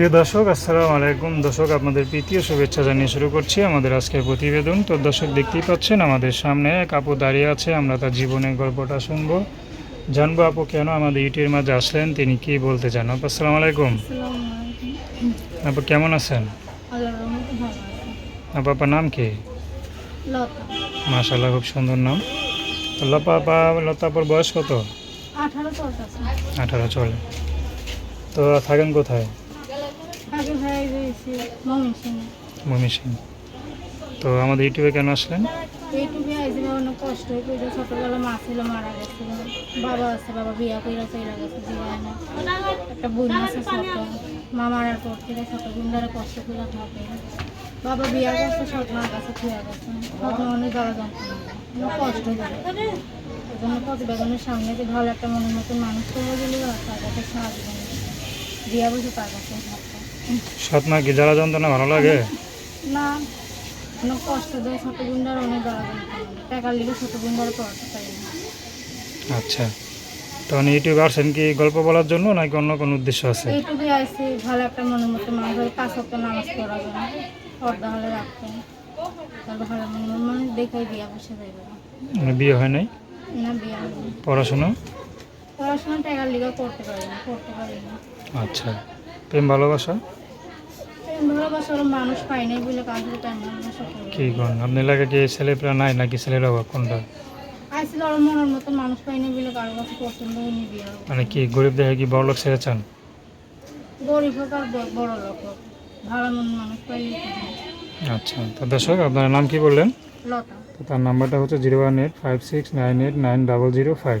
প্রিয় দর্শক আসসালামু আলাইকুম। দর্শক আপনাদের প্রীতীয় শুভেচ্ছা জানিয়ে শুরু করছি আমাদের আজকের প্রতিবেদন। তো দর্শক দেখতেই পাচ্ছেন আমাদের সামনে এক আপু দাঁড়িয়ে আছে। আমরা তার জীবনের গল্পটা শুনব। জানব আপু কেন আমাদের ইউটিউবের মাঝে আসলেন? তিনি কি বলতে চান? আপু আসসালামু আলাইকুম। আপু কেমন আছেন? আপু আপনার নাম কি? লতা। মাশাল্লাহ খুব সুন্দর নাম। তো লপা আপা লতাপুর বয়স কত? আঠারো চলে তো থাকেন কোথায়? রয়েছে সিং তো আমাদের ইউটিউবে কেন আসলেন? আইসি বাবা অনেক কষ্ট হয়ে পড়ে ছোটবেলা মা ছিল মারা গেছিল বাবা আছে বাবা বিয়া করে চলে গেছে বিয়ে না একটা বোন আছে ছোট মা মারার পর থেকে ছোট বোন ধরে কষ্ট করে থাকে বাবা বিয়া করছে সৎ মার কাছে খুঁয়ে গেছে। মা অনেক যন্ত্রণা অনেক কষ্ট করে জন্য প্রতিবেদনের সামনে যে ভালো একটা মনের মতন মানুষ করে দিলে তার কাছে সাহায্য বিয়া বসে তার কাছে। মা কি জ্বালা যন্ত্রণা ভালো লাগে? না অনেক কষ্ট দেয় ছোট গুন্ডার অনেক জ্বালা যন্ত্রণা। টাকার লিগে ছোট গুন্ডার পড়াতে পারি আচ্ছা। তো আপনি ইউটিউবে আসছেন কি গল্প বলার জন্য নাকি অন্য কোনো উদ্দেশ্য আছে? এইটুকুই আইসি ভালো একটা মনের মতো মানুষ হলে পাঁচ সপ্তাহ নামাজ পড়া যায় পর্দা হলে রাখতেন তাহলে ভালো মনে মতো মানুষ দেখাই বিয়া বসে যাইবে মানে বিয়ে হয় নাই? না বিয়া হয়নি। পড়াশোনা? পড়াশোনা টাকার লিগে করতে পারি না করতে পারি না। আচ্ছা। প্রেম ভালোবাসা? কি করেন আপনি এলাকায় কি ছেলেপেলা নাই নাকি ছেলের অভাব কোনটা। মানে কি গরিব দেখে কি বড় লোক ছেড়ে চান আচ্ছা তো দর্শক আপনার নাম কি বললেন? তো তার নাম্বারটা হচ্ছে zero one eight five six nine eight nine double zero five.